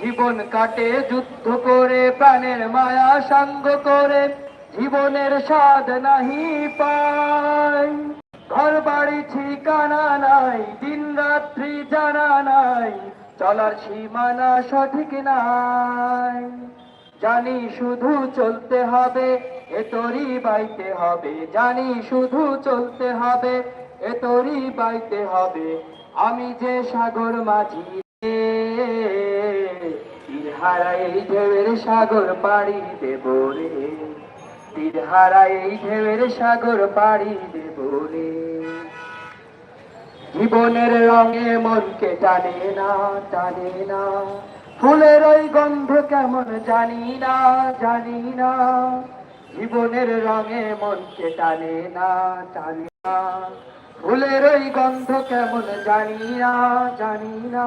জীবন কাটে, যুদ্ধ করে, প্রাণের মায়া সাঙ্গ করে, জীবনের স্বাদ নাহি পায়। ঘর বাড়ি ঠিকানা নাই দিন রাত্রি জানা নাই, চলার সীমানা সঠিক নাই। জানি শুধু চলতে হবে, এ তোরই বাইতে হবে। জানি শুধু চলতে হবে, এ তোরই বাইতে হবে। আমি যে সাগর মাঝি রে, হারাই এই ঢেউয়ের সাগর পাড়ি দেব রে। তীর হারাই এই ঢেউয়ের সাগর পাড়ি দেব রে। জীবনের রঙে মনকে টানে না টানে না। ফুলের ওই গন্ধ কেমন জানি না জানি না। জীবনের রঙে মনকে টানে না টানে না। ফুলের ওই গন্ধ কেমন জানি না জানি না।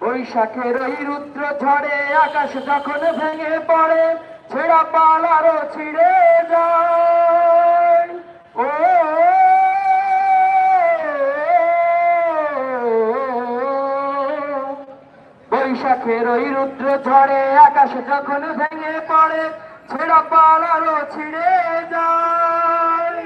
বৈশাখের ওই রুদ্র ঝড়ে আকাশ যখন ভেঙে পড়ে, ছেঁড়া পাল আরও ছিঁড়ে যায়। ও, বৈশাখের ওই রুদ্র ঝড়ে আকাশ যখন ভেঙে পড়ে, ছেঁড়া পাল আরও ছিঁড়ে যায়।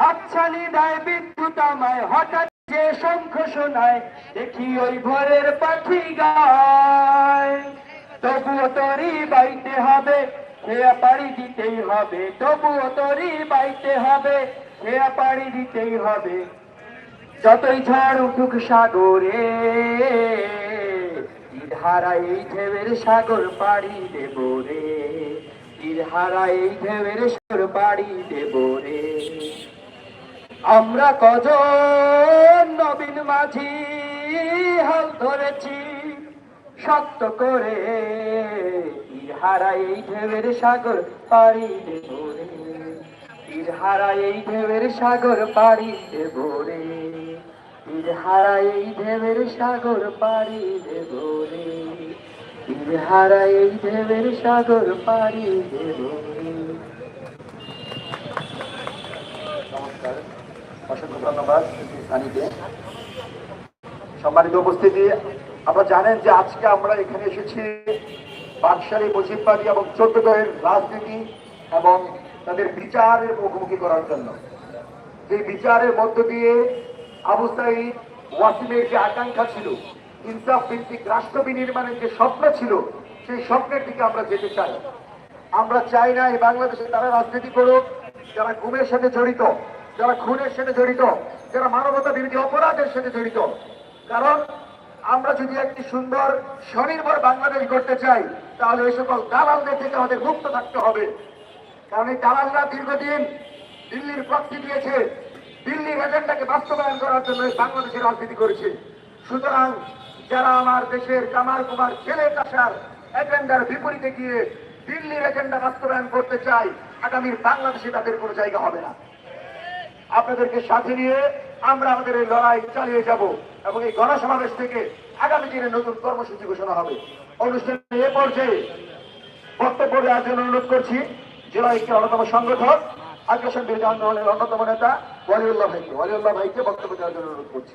হাতছানি দেয় বিদ্যুৎ আমায়, হঠাৎ যে শঙ্খ শোনায়, দেখি ওই ভোরের পাখি গায়। তবুও তোরই বাইতে হবে, খেয়া পাড়ি দিতেই হবে। তবুও তোরই বাইতে হবে, খেয়া পাড়ি দিতেই হবে। যতই ঝড় উঠুক সাগরে, তীরহারা এই ঢেউয়ের সাগর পাড়ি দেব রে। তীরহারা এই ঢেউয়ের সাগর পাড়ি দেব রে। আমরা কজন নবীন মাঝি হাল ধরেছি, শক্ত করে তীরহারা এই সাগর পাড়ি দেব রে তীরহারা এই ঢেউয়ের সাগর পাড়ি দেব রে তীরহারা এই ঢেউয়ের সাগর পাড়ি দেব রে তীরহারা এই ঢেউয়ের সাগর পাড়ি দেব ধন্যবাদ সম্মানিত উপস্থিতি, আপনারা জানেন যে আজকে আমরা এখানে এসেছি বাকশালী মুজিববাদী এবং চোদ্দগড়ের রাজনীতি এবং তাদের বিচারের মুখোমুখি করার জন্য। এই বিচারের মধ্য দিয়ে আবু সাইদ ওয়াসিমের যে আকাঙ্ক্ষা ছিল, ইনসাফ ভিত্তিক রাষ্ট্র বিনির্মাণের যে স্বপ্ন ছিল, সেই স্বপ্নের দিকে আমরা যেতে চাই। আমরা চাই না এই বাংলাদেশে তারা রাজনীতি করুক, যারা গুমের সাথে জড়িত যারা খুনের সাথে জড়িত, যারা মানবতা বিরোধী অপরাধের সাথে জড়িত। কারণ আমরা যদি একটি সুন্দর, স্বনির্ভর বাংলাদেশ করতে চাই, তাহলে এই সকল দালালদের থেকে আমাদের মুক্ত থাকতে হবে। কারণ এই দালালরা দীর্ঘদিন দিল্লির প্রক্সি দিয়েছে। দিল্লির এজেন্ডাকে বাস্তবায়ন করার জন্য বাংলাদেশের রাজনীতি করেছে। সুতরাং যারা আমার দেশের কামার কুমার ছেলে চাষার এজেন্ডার বিপরীতে গিয়ে দিল্লির এজেন্ডা বাস্তবায়ন করতে চাই আগামীর বাংলাদেশে তাদের কোনো জায়গা হবে না। আপনাদেরকে সাথে নিয়ে আমরা আমাদের এই লড়াই চালিয়ে যাব এবং এই গণসমাবেশ থেকে আগামী দিনে নতুন কর্মসূচি ঘোষণা হবে। অনুষ্ঠানে এ পর্যায়ে বক্তব্য দেওয়ার জন্য অনুরোধ করছি, জেলা ঐক্যের অন্যতম সংগঠক, আগ্রাসন বিরোধী আন্দোলনের অন্যতম নেতা ওয়ালিউল্লাহ ভাইকে। ওয়ালিউল্লাহ ভাইকে বক্তব্য দেওয়ার জন্য অনুরোধ করছি।